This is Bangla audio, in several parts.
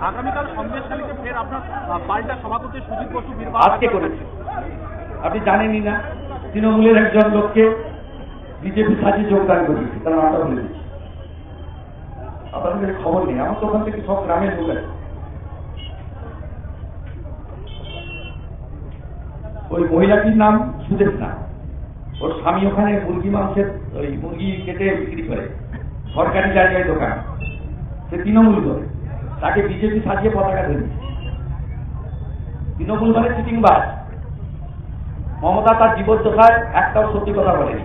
আগামীকাল সন্দেশখালীতে ফের আপনার পাল্টা সভাপতি সুজিত বসু আজকে করেছে। আপনি জানেনই না তৃণমূলের একজন লোককে বিজেপি সাজিয়ে যোগদান করিয়েছে তার নামটা বলে দিচ্ছি। আপনাদের খবর নেই আমার তো ওখান থেকে সব গ্রামের লোক আছে। ওই মহিলাটির নাম সুদেশ না। ওর স্বামী ওখানে মুরগি মাংসের ওই মুরগি কেটে বিক্রি করে সরকারি জায়গায় দোকান। সে তৃণমূল করে। তাকে বিজেপি সাজিয়ে পতাকা ধরেছে তৃণমূল মানে চিটিংবাজ। মমতা তার জীবদ্দশায় একটাও সত্যি কথা বলেনি।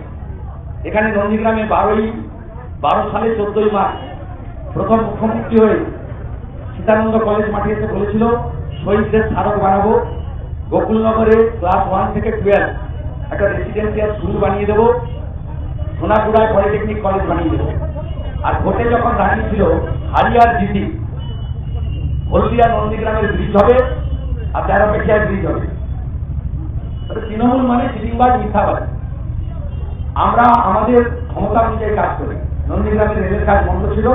এখানে নন্দীগ্রামে বারোই, বারো সালে চোদ্দই মার্চ প্রথম মুখ্যমন্ত্রী হয়ে সীতানন্দ কলেজ মাঠে এসে বলেছিল, শহীদদের স্মারক বানাবো। গোকুলনগরে ক্লাস ওয়ান থেকে টুয়েলভ একটা রেসিডেন্সিয়াল স্কুল বানিয়ে দেবো। সোনাপুরায় পলিটেকনিক কলেজ বানিয়ে দেবো। আর ভোটে যখন দাঁড়িয়েছিল হারিয়ার জিতি হলদিয়া নন্দীগ্রামের ব্রিজ হবে আর তেরো পেশিয়ার ব্রিজ হবে। তৃণমূল মানে চিটিংবাজ মিথ্যাবাদ আমরা আমাদের ক্ষমতা অনুযায়ী কাজ করি। নন্দীগ্রামের রেলের কাজ বন্ধ ছিল।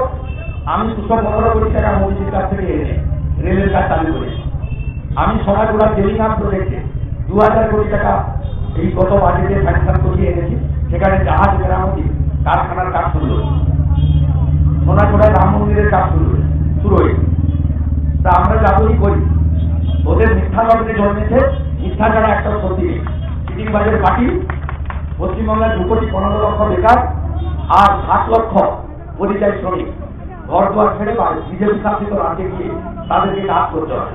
আমি দুশো পনেরো কোটি টাকা মোদীজির কাছ থেকে এনে রেলের কাজ চালু করেছি আমি সোনাগুড়া টেলিগ্রাম প্রজেক্টে দু হাজার কোটি টাকা এই গত বাজেটে স্যাংশন করিয়ে এনেছি। সেখানে জাহাজ, মেরামতি, কারখানার কাজ শুরু হয়েছে। সোনাগুড়ায় রাম মন্দিরের কাজ শুরু হয়েছে। শুরু হয়েছে। তা আমরা যাবই করি। ওদের মিথ্যা লগ্নে জন্মেছে মিথ্যা ছাড়া একটা নেই। চিটিংবাজের পার্টি পশ্চিমবাংলার দু কোটি পনেরো লক্ষ বেকার আর সাত লক্ষ পরিযায়ী শ্রমিক। ঘর দুয়ার ছেড়ে বা বিজেপি শাসিত রাজ্যে গিয়ে তাদেরকে কাজ করতে হয়।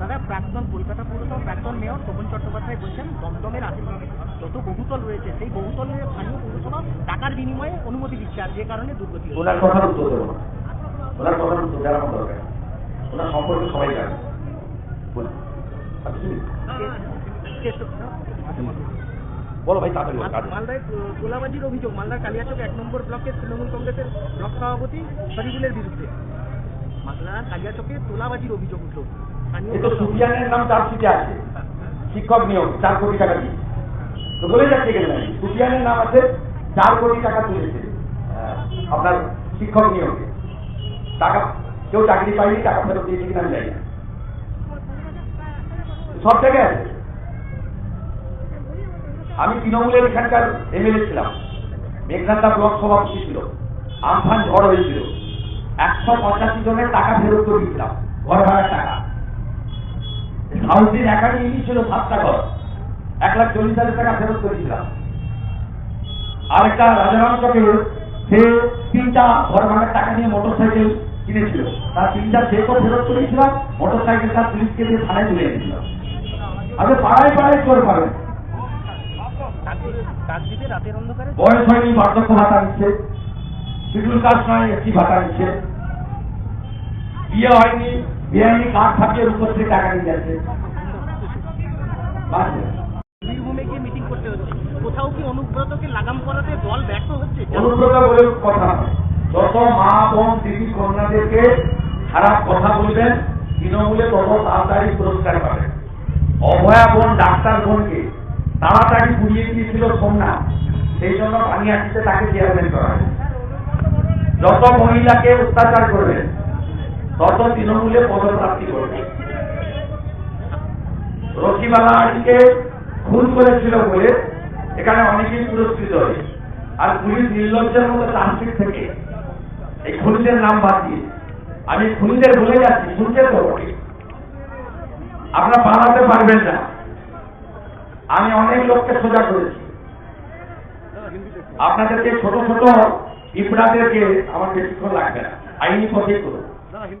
দাদা প্রাক্তন কলকাতা পৌরসভা প্রাক্তন মেয়র শোভন চট্টোপাধ্যায় বলছেন দমদমের আশেপাশে যত বহুতল রয়েছে সেই বহুতলের স্থানীয় পৌরসভা টাকার বিনিময়ে অনুমতি দিচ্ছে আর যে কারণে দুর্গতি ওনার কথার উত্তর দেবো। ওনার কথার উত্তর দেওয়ার দরকার। ওনার সম্পর্কে সবাই জানে। বলো ভাই তাড়াতাড়ি মালদায় গোলাবাজির অভিযোগ মালদার কালিয়াচক এক নম্বর ব্লকের তৃণমূল কংগ্রেসের ব্লক সভাপতি শরীফুলের বিরুদ্ধে। মালদার কালিয়াচকে তোলাবাজির অভিযোগ উঠল। তো সুফিয়ানের নাম চার্জশিটে আছে শিক্ষক নিয়োগ চার কোটি টাকা দিয়ে। তো বলে যাচ্ছে কেন সুফিয়ানের নাম আছে চার কোটি টাকা তুলেছে আপনার শিক্ষক নিয়োগে। টাকা কেউ চাকরি পায়নি, টাকা ফেরত দিয়েছে কিনা আমি জানি সব আছে। আমি তৃণমূলের এখানকার এমএলএ ছিলাম। মেঘনান্দা ব্লক সভাপতি ছিল। আমফান ঝড় হয়েছিল। একশো পঁচাশি জনের টাকা ফেরত করে দিয়েছিলাম। ঘর ভাড়ার টাকা। সাউথিন একাডেমি ছিল সাতটা ঘর। এক লাখ চল্লিশ হাজার টাকা ফেরত করেছিলাম আরেকটা রাজারাম চকে সে তিনটা ঘর ভাড়ার টাকা নিয়ে মোটর সাইকেল কিনেছিল। তার তিনটা চেকও ফেরত করেছিলাম মোটর সাইকেল তার পুলিশকে দিয়ে থানায় তুলে এনেছিলাম আপনি পাড়ায় পাড়ায় চোর পাবেন বয়স হয়নি বার্ধক্য ভাতা নিচ্ছে। শিডিউল কাস্ট নয় একটি ভাতা নিচ্ছে। বিয়ে হয়নি বিয়ে কার্ড থাকিয়ে রূপশ্রী টাকা নিয়ে যাচ্ছে। বীরভূমে গিয়ে মিটিং করতে হচ্ছে। কোথাও কি অনুব্রতকে লাগাম করাতে দল ব্যর্থ হচ্ছে? অনুব্রত বলে কথা মা বোন দিদি কন্যাদেরকে খারাপ কথা বলবেন, তৃণমূলে তত তাড়াতাড়ি পুরস্কার পাবেন। অভয়া বোন, ডাক্তার বোনকে তাড়াতাড়ি পুড়িয়ে দিয়েছিল সোমনাথ সেই জন্য পানিয়াটিতে তাকে চেয়ারম্যান করা যত মহিলাকে অত্যাচার করবেন তত তৃণমূলে পদপ্রাপ্তি করবে। রকিবালা আলীকে খুন করেছিল বলে এখানে অনেকেই পুরস্কৃত হয়েছে আর পুলিশ নির্লজ্জের মতো তান্ত্রিক থেকে এই খুনিদের নাম বাদ দিয়ে। আমি খুনিদের ভুলে যাচ্ছি, শুনছেন তো? আপনারা বানাতে পারবেন না। আমি অনেক লোককে সোজা করেছি। আপনাদেরকে ছোট ছোট পিঁপড়াদেরকে আমার বেশিক্ষণ লাগবে না। আইনি পথেই করুন